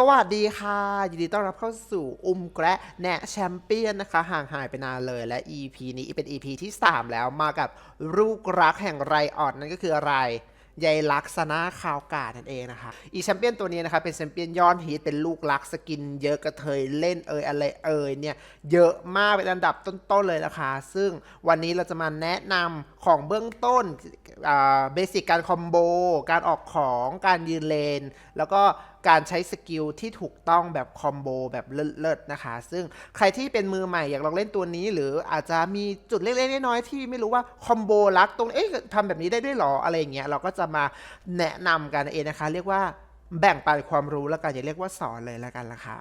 สวัสดีค่ะ ยินดีต้อนรับเข้าสู่อุ้มแกระแนะแชมเปี้ยนนะคะ ห่างหายไปนานเลยและ EP นี้เป็น EP ที่ 3 แล้วมากับลูกรักแห่งไรออดนั่นก็คืออะไรยายลักษณะคาวกาดนั่นเองนะคะ อีแชมเปี้ยนตัวนี้นะคะเป็นแชมเปี้ยนยอดฮิตเป็นลูกรักสกิน เยอะกระเทยเล่นเอยอะไรเอยเนี่ยเยอะมากเป็นอันดับต้นๆเลยนะคะ ซึ่งวันนี้เราจะมาแนะนำของเบื้องต้นเบสิกการคอมโบการออกของการยืนเลน แล้วก็ การใช้สกิลที่ถูกต้องแบบคอมโบแบบเลิศๆนะคะ ซึ่งใครที่เป็นมือใหม่อยากลองเล่นตัวนี้ หรืออาจจะมีจุดเล็กๆน้อยๆที่ไม่รู้ว่าคอมโบลักตรงเอ๊ะทำแบบนี้ได้ด้วยเหรออะไรอย่างเงี้ยเราก็จะมาแนะนำกันเองนะคะ เรียกว่าแบ่งปันความรู้แล้วกันอย่าเรียกว่าสอนเลยแล้วกันละค่ะ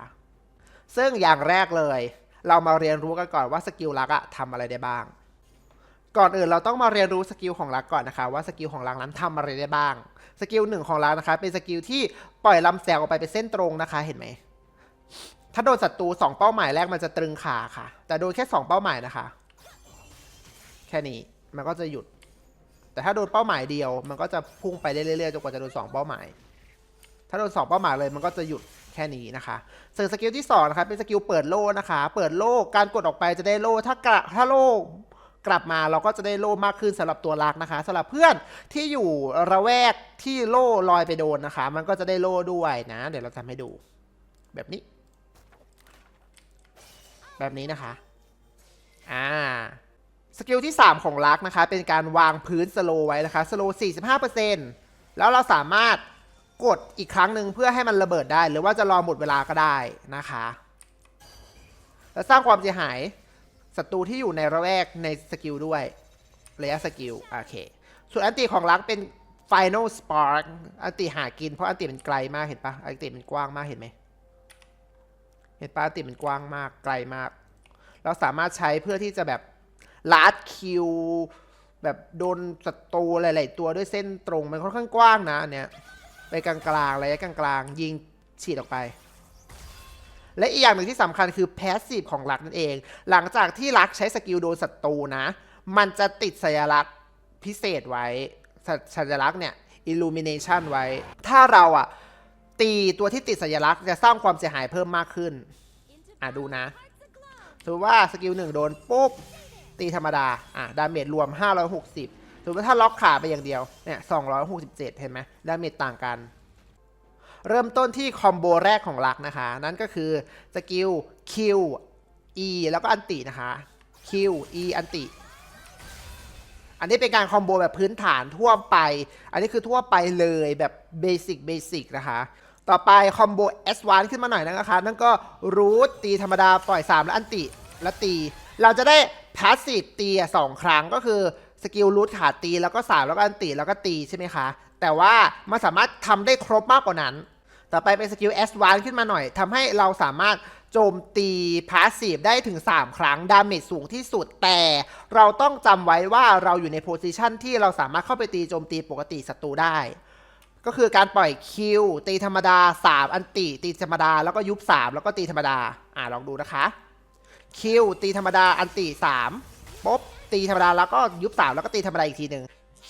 ซึ่งอย่างแรกเลย เรามาเรียนรู้กันก่อนว่าสกิลลักอะทำอะไรได้บ้าง ก่อนอื่นเราต้องมาเรียนรู้สกิลของลักก่อนนะคะ ว่าสกิลของลักนั้นทำอะไรได้บ้าง สกิลหนึ่งของลักนะคะ เป็นสกิลที่ปล่อยลำแสงออกไปเป็นเส้นตรงนะคะเห็นไหมถ้าโดนศัตรูสองเป้าหมายแรกมันจะตรึงขาค่ะ แต่โดนแค่สองเป้าหมายนะคะ แค่นี้มันก็จะหยุด แต่ถ้าโดนเป้าหมายเดียว มันก็จะพุ่งไปเรื่อยๆจนกว่าจะโดนสองเป้าหมาย ถ้าโดนสองเป้าหมายเลยมันก็จะหยุดแค่นี้นะคะส่วนสกิลที่สองนะคะเป็นสกิลเปิดโล่นะคะ เปิดโล่การกดออกไปจะได้โล่ถ้ากระถ้าโล่ กลับมาเราก็จะได้โล่มากขึ้นสำหรับตัวรักนะคะสำหรับเพื่อนที่อยู่ระแวกที่โล่ลอยไปโดนนะคะ มันก็จะได้โล่ด้วยนะ เดี๋ยวเราทำให้ดู แบบนี้ แบบนี้นะคะ อ่าสกิลที่ 3 ของลักนะคะ เป็นการวางพื้นสโลไว้นะคะสโล45%แล้วเราสามารถกดอีกครั้งหนึ่งเพื่อให้มันระเบิดได้ หรือว่าจะรอหมดเวลาก็ได้นะคะ แล้วสร้างความเสียหาย ศัตรูที่อยู่ในระแวกในสกิลด้วยระยะสกิลโอเค ส่วนอันติของลักเป็น Final Spark อันติหากินเพราะอันติมันไกลมากเห็นปะอันติมันกว้างมากเห็นไหมเห็นปะอันติมันกว้างมากไกลมาก เราสามารถใช้เพื่อที่จะแบบลัดคิวแบบโดนศัตรูหลาย ๆ ตัวด้วยเส้นตรงมันค่อนข้างกว้างนะเนี้ยไปกลางๆระยะกลางๆยิงฉีดออกไป และอีกอย่างหนึ่งที่สำคัญคือแพสซีฟของลักนั่นเอง หลังจากที่ลักใช้สกิลโดนศัตรูนะ มันจะติดสัญลักษณ์พิเศษไว้สสัญลักษณ์เนี่ย illumination ไว้ ถ้าเราอะ ตีตัวที่ติดสัญลักษณ์จะสร้างความเสียหายเพิ่มมากขึ้น อะดูนะสมมติว่าสกิลหนึ่งโดนปุ๊บตีธรรมดา อะ ดาเมจรวม 560สมมติว่าถ้าล็อกขาไปอย่างเดียว เนี่ย 267 เห็นไหมดาเมจต่างกัน เริ่มต้นที่คอมโบแรกของลักนะคะ นั่นก็คือสกิล Q E แล้วก็อันตินะคะ Q E อันติ อันนี้เป็นการคอมโบแบบพื้นฐานทั่วไป อันนี้คือทั่วไปเลยแบบเบสิกเบสิกนะคะ ต่อไปคอมโบ S1 ขึ้นมาหน่อยนะคะ นั่นก็รูทตีธรรมดาปล่อย 3 แล้วอันติแล้วตี เราจะได้พาสซีฟตีสองครั้งก็คือสกิลรูทขาตีแล้วก็3แล้วก็อันติแล้วก็ตีใช่ไหมคะ แต่ว่ามันสามารถทำได้ครบมากกว่านั้น ต่อไปเป็นสกิล S1 ขึ้นมาหน่อยทำให้เราสามารถโจมตีพาสซีฟได้ถึง 3 ครั้ง ดาเมจสูงที่สุด แต่เราต้องจำไว้ว่าเราอยู่ในโพซิชันที่เราสามารถเข้าไปตีโจมตีปกติศัตรูได้ ก็คือการปล่อยคิวตีธรรมดา 3 อันติ ตีธรรมดา แล้วก็ยุบ 3 แล้วก็ตีธรรมดา อ่าลองดูนะคะ คิวตีธรรมดาอันติ3ปุ๊บตีธรรมดาแล้วก็ยุบ 3 แล้วก็ตีธรรมดาอีกทีหนึ่ง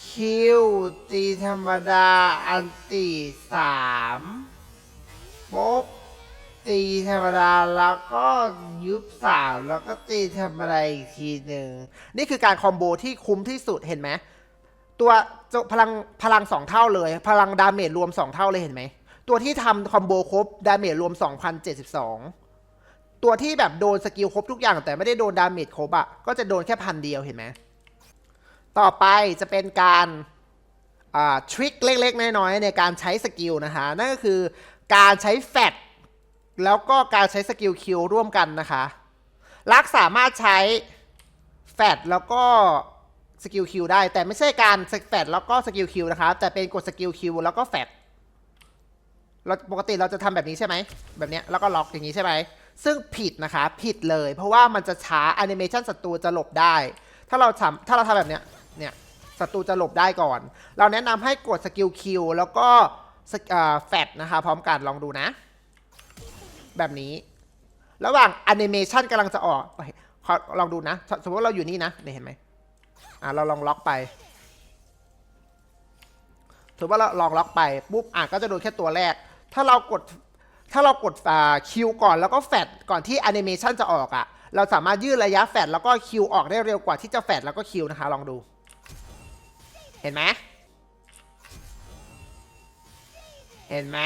คิวตีธรรมดาอันติ3 ปุ๊บตีธรรมดาแล้วก็ยุบ3แล้วก็ตีธรรมดาอีกทีหนึ่งนี่คือการคอมโบที่คุ้มที่สุดเห็นไหมตัวพลังพลังสองเท่าเลย พลังดาเมจรวม2เท่าเลยเห็นไหมตัวที่ทำคอมโบครบดาเมจรวม 2,072 ตัวที่แบบโดนสกิลครบทุกอย่างแต่ไม่ได้โดนดาเมจครบอะก็จะโดนแค่พันเดียวเห็นไหมต่อไปจะเป็นการทริคเล็กๆ น้อยๆในการใช้สกิลนะคะ นั่นก็คือ การใช้แฟตแล้วก็การใช้สกิลคิวร่วมกันนะคะลักสามารถใช้แฟตแล้วก็สกิลคิวได้ แต่ไม่ใช่การแฟตแล้วก็สกิลคิวนะคะแต่เป็นกดสกิลคิวแล้วก็แฟตเราปกติเราจะทำแบบนี้ใช่ไหมแบบนี้แล้วก็ล็อกอย่างนี้ใช่ไหมซึ่งผิดนะคะผิดเลย เพราะว่ามันจะช้าแอนิเมชันศัตรูจะหลบได้ ถ้าเราทำถ้าเราทำแบบเนี้ยเนี่ยศัตรูจะหลบได้ก่อน เราแนะนำให้กดสกิลคิวแล้วก็ แฟตนะคะ พร้อมกันลองดูนะ แบบนี้ ระหว่างแอนิเมชันกำลังจะออกลองดูนะ สมมติเราอยู่นี่นะเนี่เห็นไหมอะเราลองล็อกไปถือว่าเราลองล็อกไปปุ๊บอะก็จะโดนแค่ตัวแรก ถ้าเรากดถ้าเรากดอ่าคิวก่อนแล้วก็แฟดก่อนที่แอนิเมชันจะออกอะ่ะ เราสามารถยืดระยะแฟดแล้วก็คิวออกได้เร็วกว่าที่จะแฟดแล้วก็คิวนะคะ ลองดู เห็นไหม เห็นไหม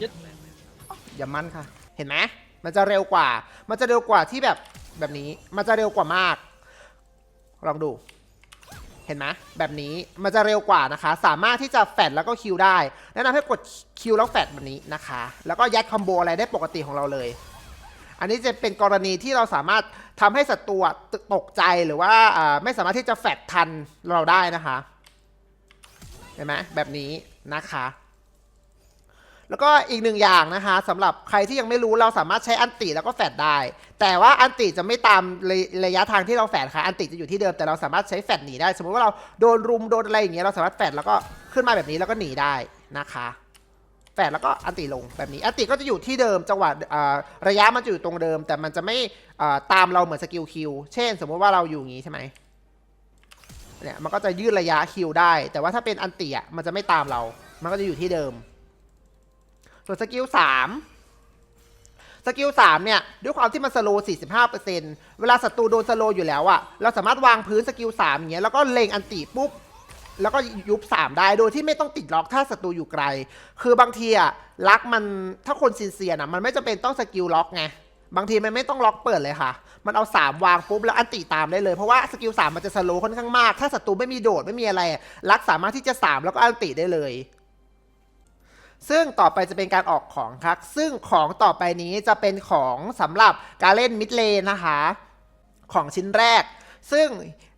ยึดอย่ามั่นค่ะ เห็นไหมมันจะเร็วกว่า มันจะเร็วกว่าที่แบบแบบนี้ มันจะเร็วกว่ามาก ลองดู เห็นไหมแบบนี้ มันจะเร็วกว่านะคะ สามารถที่จะแฟดแล้วก็คิวได้ แนะนำให้กดคิวแล้วแฟดแบบนี้นะคะ แล้วก็ยัดคอมโบอะไรได้ปกติของเราเลย อันนี้จะเป็นกรณีที่เราสามารถทำให้ศัตรูอะตตกใจหรือว่าอ่าไม่สามารถที่จะแฟดทันเราได้นะคะ เห็นไหมแบบนี้นะคะ แล้วก็อีกหนึ่งอย่างนะคะสำหรับใครที่ยังไม่รู้เราสามารถใช้อันติแล้วก็แฟดได้ แต่ว่าอันติจะไม่ตามระระยะทางที่เราแฟดค่ะอันติจะอยู่ที่เดิมแต่เราสามารถใช้แฟดหนีได้ สมมติว่าเราโดนรุมโดนอะไรอย่างเงี้ยเราสามารถแฟดแล้วก็ขึ้นมาแบบนี้แล้วก็หนีได้นะคะแฟดแล้วก็อันติลงแบบนี้ อันติก็จะอยู่ที่เดิมจังหวะระยะมันจะอยู่ตรงเดิม แต่มันจะไม่ตามเราเหมือนสกิลคิว เช่น สมมติว่าเราอยู่อย่างงี้ใช่ไหม เนี่ยมันก็จะยืดระยะคิวได้ แต่ว่าถ้าเป็นอันติอะมันจะไม่ตามเรา มันก็จะอยู่ที่เดิม ส่วนสกิลสามสกิลสามเนี่ยด้วยความที่มันสโลว์45%เวลาศัตรูโดนสโลว์อยู่แล้วอะเราสามารถวางพื้นสกิลสามอย่างเงี้ยแล้วก็เล็งอันติปุ๊บแล้วก็ยุบสามได้โดยที่ไม่ต้องติดล็อกถ้าศัตรูอยู่ไกล คือบางทีอะลักมันถ้าคนซินเซียนอะมันไม่จำเป็นต้องสกิลล็อกไง บางทีมันไม่ต้องล็อกเปิดเลยค่ะ มันเอาสามวางปุ๊บแล้วอันติตามได้เลย เพราะว่าสกิลสามมันจะสโลค่อนข้างมาก ถ้าศัตรูไม่มีโดดไม่มีอะไรอะลักสามารถที่จะสามแล้วก็อันติได้เลย ซึ่งต่อไปจะเป็นการออกของครับ ซึ่งของต่อไปนี้จะเป็นของสำหรับการเล่นมิดเลนนะคะ ของชิ้นแรก ซึ่ง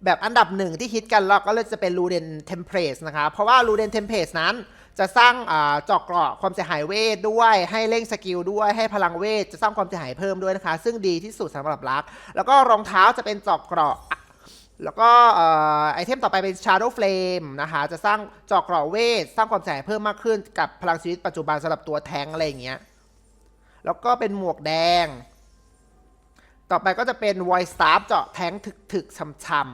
แบบอันดับหนึ่งที่ฮิตกันเราก็เลยจะเป็นลูเดนเทมเพลสนะคะ เพราะว่าลูเดนเทมเพลสนั้น จะสร้างอาจอกเกราะความเสียหายเวทด้วย ให้เร่งสกิลด้วยให้พลังเวทจะสร้างความเสียหายเพิ่มด้วยนะคะ ซึ่งดีที่สุดสำหรับลัก แล้วก็รองเท้าจะเป็นจอกเกราะแล้วก็ไอเทมต่อไปเป็น Shadow Flame นะคะ จะสร้างจอกเกราะเวท สร้างความเสียหายเพิ่มมากขึ้นกับพลังชีวิตปัจจุบันสำหรับตัวแทงอะไรอย่างเงี้ย แล้วก็เป็นหมวกแดง ต่อไปก็จะเป็น Void Staff เจาะแทงถึกๆช่ำ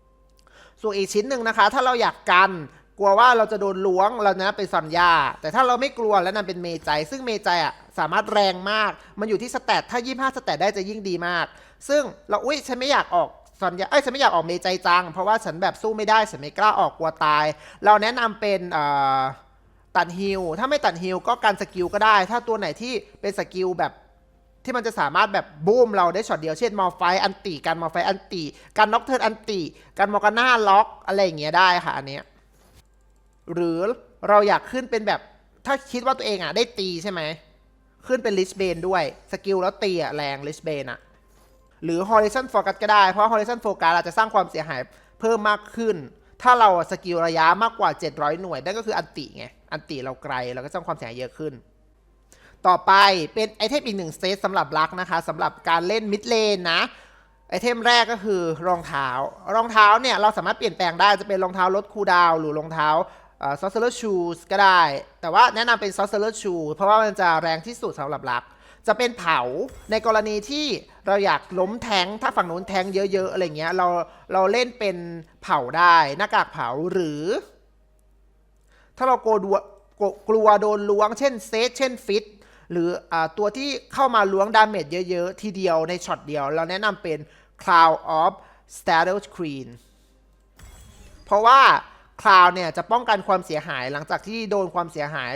ๆส่วนอีกชิ้นหนึ่งนะคะ ถ้าเราอยากกัน กลัวว่าเราจะโดนล้วงเรานะเป็นซอนยา แต่ถ้าเราไม่กลัวแล้วนั่นเป็นเมจัยซึ่งเมจัยอะสามารถแรงมาก มันอยู่ที่สแตทถ้า 25 สแตทได้จะยิ่งดีมาก ซึ่งเราอุ้ยฉันไม่อยากออกซอนยาเอ้ยฉันไม่อยากออกเมจัยจัง เพราะว่าฉันแบบสู้ไม่ได้ฉันไม่กล้าออกกลัวตาย เราแนะนำเป็นเอ่อตัดฮิลถ้าไม่ตัดฮิลก็การสกิลก็ได้ ถ้าตัวไหนที่เป็นสกิลแบบที่มันจะสามารถแบบบูมเราได้ช็อตเดียว เช่นมอลไฟอันติการมอลไฟอันติการน็อกเทิร์นอันติการมอร์กาน่าล็อกอะไรอย่างเงี้ยได้ค่ะอันเนี้ย หรือเราอยากขึ้นเป็นแบบถ้าคิดว่าตัวเองอะได้ตีใช่ไหม ขึ้นเป็นลิชเบนด้วย สกิลแล้วตีอะแรงลิชเบนอะ หรือ Horizon Focus ก็ได้ เพราะ Horizon Focus อาจจะสร้างความเสียหายเพิ่มมากขึ้น ถ้าเราสกิลระยะมากกว่า 700 หน่วย นั่นก็คืออันติไง อันติเราไกลเราก็สร้างความเสียหายเยอะขึ้น ต่อไปเป็นไอเทมอีกหนึ่งเซตสำหรับลักนะคะสำหรับการเล่นมิดเลนนะไอเทมแรกก็คือรองเท้า รองเท้าเนี่ยเราสามารถเปลี่ยนแปลงได้จะเป็นรองเท้าลดคูดาวหรือรองเท้า ซอสเซอร์ชูสก็ได้ แต่ว่าแนะนำเป็นซอสเซอร์ชูเพราะว่ามันจะแรงที่สุดสำหรับลัก จะเป็นเผาในกรณีที่เราอยากล้มแทงถ้าฝั่งนู้นแทงเยอะๆอะไรเงี้ยเราเราเล่นเป็นเผาได้หน้ากากเผาหรือ ถ้าเรากลัวดัวกลัวโดนล้วงเช่นเซตเช่นฟิตหรืออตัวที่เข้ามาล้วงดาเมจเยอะๆ ทีเดียวในช็อตเดียว เราแนะนำเป็น Cloud of Startle Screen เพราะว่า Cloud เนี่ยจะป้องกันความเสียหายหลังจากที่โดนความเสียหาย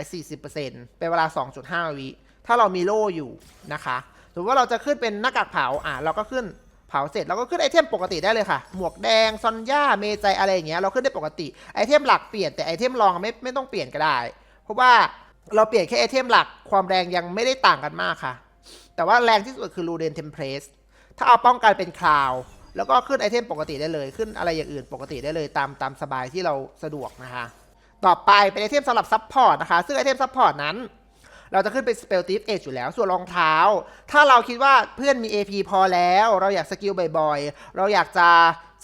40%เป็นเวลา 2.5 วิถ้าเรามีโล่อยู่นะคะสมมติว่าเราจะขึ้นเป็นหน้ากากเผาอะเราก็ขึ้นเผาเสร็จเราก็ขึ้นไอเทมปกติได้เลยค่ะ หมวกแดงซอนย่าเมใจอะไรอย่างเงี้ยเราขึ้นได้ปกติไอเทมหลักเปลี่ยนแต่ไอเทมรองไม่ไม่ต้องเปลี่ยนก็ได้ เพราะว่าเราเปลี่ยนแค่ไอเทมหลักความแรงยังไม่ได้ต่างกันมากค่ะ แต่ว่าแรงที่สุดคือรูเดนเทมเพลสถ้าเอาป้องกันเป็นคลาว แล้วก็ขึ้นไอเทมปกติได้เลย ขึ้นอะไรอย่างอื่นปกติได้เลยตามตามสบายที่เราสะดวกนะคะ ต่อไปเป็นไอเทมสำหรับซัพพอร์ตนะคะ ซึ่งไอเทมซัพพอร์ตนั้น เราจะขึ้นเป็น Spell Thief Edge อยู่แล้ว ส่วนรองเท้า ถ้าเราคิดว่าเพื่อนมี AP พอแล้ว เราอยากสกิลบ่อยๆ เราอยากจะ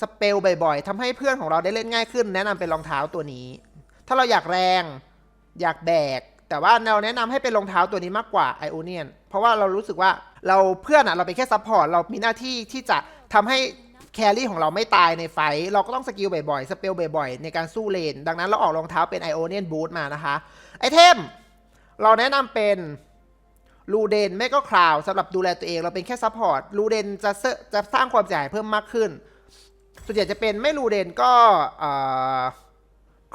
สเปลบ่อยๆทำให้เพื่อนของเราได้เล่นง่ายขึ้น แนะนำเป็นรองเท้าตัวนี้ ถ้าเราอยากแรง อยากแบกแต่ว่าเราแนะนำให้เป็นรองเท้าตัวนี้มากกว่าไอโอเนียนเพราะว่าเรารู้สึกว่าเราเพื่อนอะเราเป็นแค่ซัพพอร์ตเรามีหน้าที่ที่จะทำให้ แครี่ของเราไม่ตายในไฟ เราก็ต้องสกิลบ่อยๆ สเปลบ่อยๆ ในการสู้เลน ดังนั้นเราออกรองเท้าเป็นไอโอเนียนบูทมานะคะ ไอเทม เราแนะนำเป็นลูเดนไม่ก็คราวสำหรับดูแลตัวเอง เราเป็นแค่ซัพพอร์ตลูเดนจะเสจะสร้างความเสียหายเพิ่มมากขึ้น ส่วนใหญ่จะเป็นไม่ลูเดนก็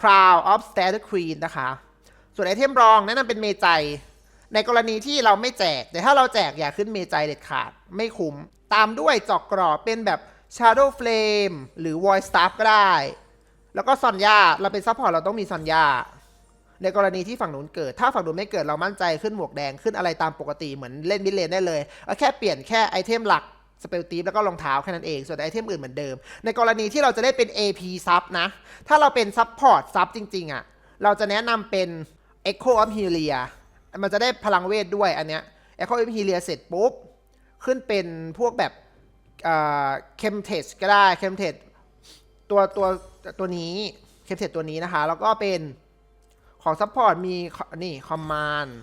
คราวออฟสเตทควีนนะคะ ส่วนไอเทมรองแนะนำเป็นเมจัยในกรณีที่เราไม่แจก แต่ถ้าเราแจกอย่าขึ้นเมจัยเด็ดขาดไม่คุ้ม ตามด้วยจอกกรอบเป็นแบบ Shadow Flame หรือ Void Staff ก็ได้ แล้วก็ซอนยาเราเป็นซัพพอร์ตเราต้องมีซอนยาในกรณีที่ฝั่งนู้นเกิด ถ้าฝั่งนู้นไม่เกิดเรามั่นใจขึ้นหมวกแดงขึ้นอะไรตามปกติเหมือนเล่นมิดเลนได้เลยเอาแค่เปลี่ยนแค่ไอเทมหลักสเปลตีฟแล้วก็รองเท้าแค่นั้นเอง ส่วนไอเทมอื่นเหมือนเดิม ในกรณีที่เราจะได้เป็น AP ซับนะ ถ้าเราเป็นซับพอร์ตซับจริงๆอะ่ะ เราจะแนะนำเป็น Echo of Helia มันจะได้พลังเวทด้วยอันเนี้ย Echo of Helia เสร็จปุ๊บ ขึ้นเป็นพวกแบบ เคมเทสก็ได้เคมเทสตัวตัวตัวนี้เคมเทสตัวนี้นะคะ แล้วก็เป็นของซัพพอร์ตมีนี่คอมมานด์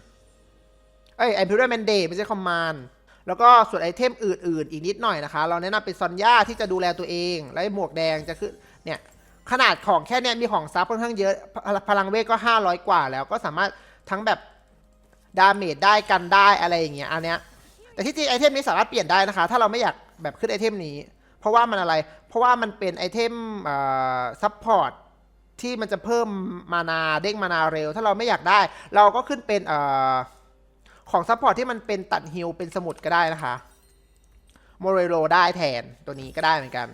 เอ้ยไอพิเรแมนเดย์ไม่ใช่คอมมานด์แล้วก็ส่วนไอเทมอื่น ๆ อีกนิดหน่อยนะคะ เราแนะนำเป็นซอนย่าที่จะดูแลตัวเอง และไอ้หมวกแดงจะขึ้นเนี่ยขนาดของแค่เนี้ยมีของซับค่อนข้างเยอะพพลังเวทก็ 500 กว่าแล้วก็สามารถทั้งแบบดาเมจได้กันได้อะไรอย่างเงี้ยอันเนี้ย แต่ที่จริงไอเทมนี้สามารถเปลี่ยนได้นะคะ ถ้าเราไม่อยากแบบขึ้นไอเทมนี้ เพราะว่ามันอะไร เพราะว่ามันเป็นไอเทมซัพพอร์ตที่มันจะเพิ่มมานาเด้งมานาเร็ว ถ้าเราไม่อยากได้ เราก็ขึ้นเป็นอของซัพพอร์ตที่มันเป็นตัดฮิลเป็นสมุดก็ได้นะคะโมเรโลได้แทนตัวนี้ก็ได้เหมือนกัน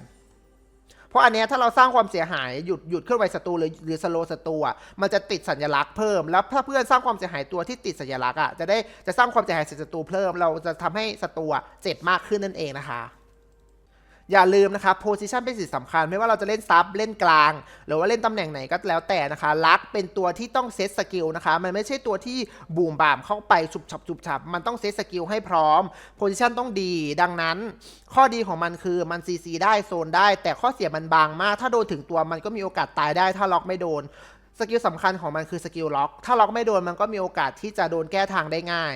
เพราะอันเนี้ยถ้าเราสร้างความเสียหายหยุดหยุดเคลื่อนไหวศัตรูหรือหรือสโลศัตรูอะมันจะติดสัญลักษณ์เพิ่ม แล้วถ้าเพื่อนสร้างความเสียหายตัวที่ติดสัญลักษณ์อะจะได้จะสร้างความเสียหายใส่ศัตรูเพิ่ม เราจะทำให้ศัตรูอะเจ็บมากขึ้นนั่นเองนะคะ อย่าลืมนะคะโพซิชันเป็นสิ่งสำคัญ ไม่ว่าเราจะเล่นซับเล่นกลาง หรือว่าเล่นตำแหน่งไหนก็แล้วแต่นะคะ ลักเป็นตัวที่ต้องเซตสกิลนะคะ มันไม่ใช่ตัวที่บูมบามเข้าไปฉุบฉับฉุบฉับ มันต้องเซตสกิลให้พร้อมโพซิชันต้องดี ดังนั้น ข้อดีของมันคือมันซีซีได้โซนได้ แต่ข้อเสียมันบางมาก ถ้าโดนถึงตัวมันก็มีโอกาสตายได้ถ้าล็อกไม่โดนสกิลสำคัญของมันคือสกิลล็อก ถ้าล็อกไม่โดนมันก็มีโอกาสที่จะโดนแก้ทางได้ง่าย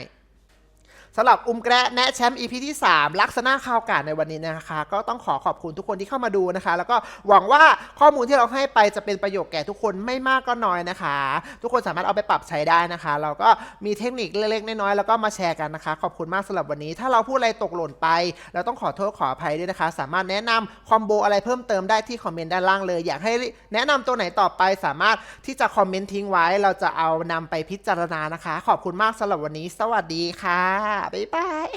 สำหรับอุ้มแกระแนะแชมป์ EP ที่ 3 ลักษณะข่าวการในวันนี้นะคะ ก็ต้องขอขอบคุณทุกคนที่เข้ามาดูนะคะ แล้วก็หวังว่าข้อมูลที่เราให้ไปจะเป็นประโยชน์แก่ทุกคนไม่มากก็น้อยนะคะ ทุกคนสามารถเอาไปปรับใช้ได้นะคะ เราก็มีเทคนิคเล็กๆน้อยๆแล้วก็มาแชร์กันนะคะ ขอบคุณมากสำหรับวันนี้ ถ้าเราพูดอะไรตกหล่นไป เราต้องขอโทษขออภัยด้วยนะคะ สามารถแนะนำคอมโบอะไรเพิ่มเติมได้ที่คอมเมนต์ด้านล่างเลย อยากให้แนะนำตัวไหนต่อไป สามารถที่จะคอมเมนต์ทิ้งไว้ เราจะเอานำไปพิจารณานะคะ ขอบคุณมากสำหรับวันนี้ สวัสดีค่ะบ๊ายบาย